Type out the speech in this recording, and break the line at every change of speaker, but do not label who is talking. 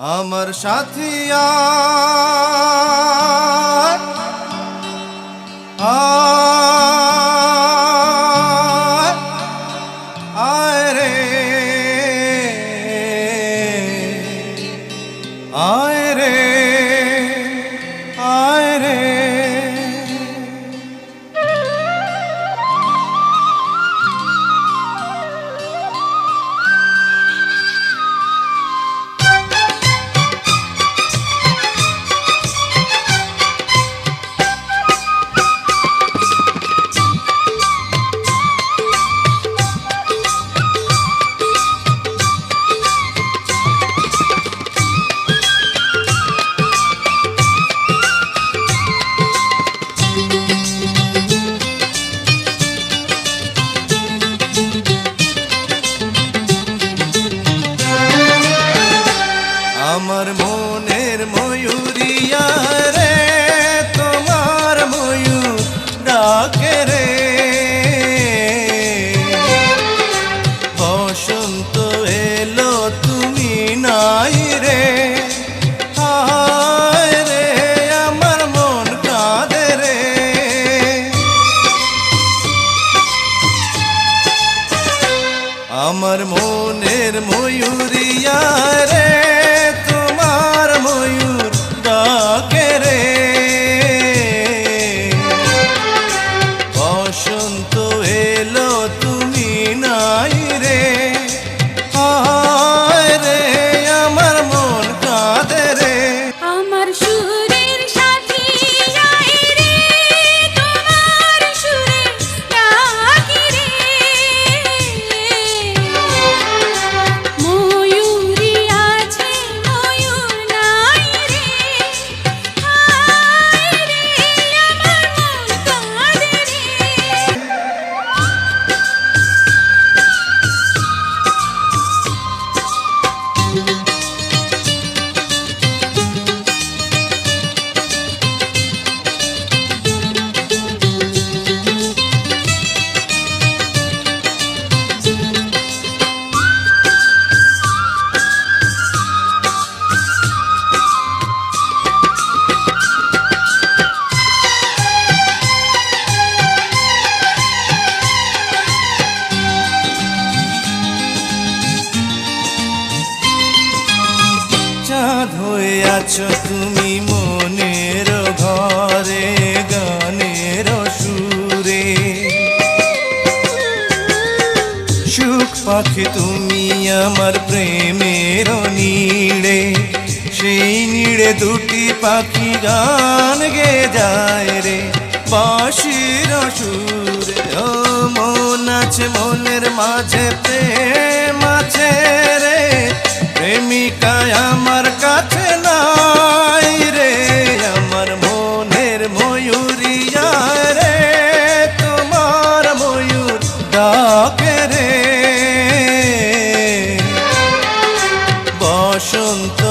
আমার সাথিয়া আমার মনের ময়ূরিয়া রে, তোমার ময়ূর ডাকে রে। বসন্ত এলো, তুমি নাই রে। আমার মনের ময়ূরিয়া রে
আছো
তুমি মনের ঘরে, গানের সুরে। সুখ পাখি তুমি আমার প্রেমের নীড়ে। সেই নীড়ে দুটি পাখি গান গে যায় রে। বাঁশির সুরে, ও মন আছে মনের মাঝে, প্রেম আছে বসন্ত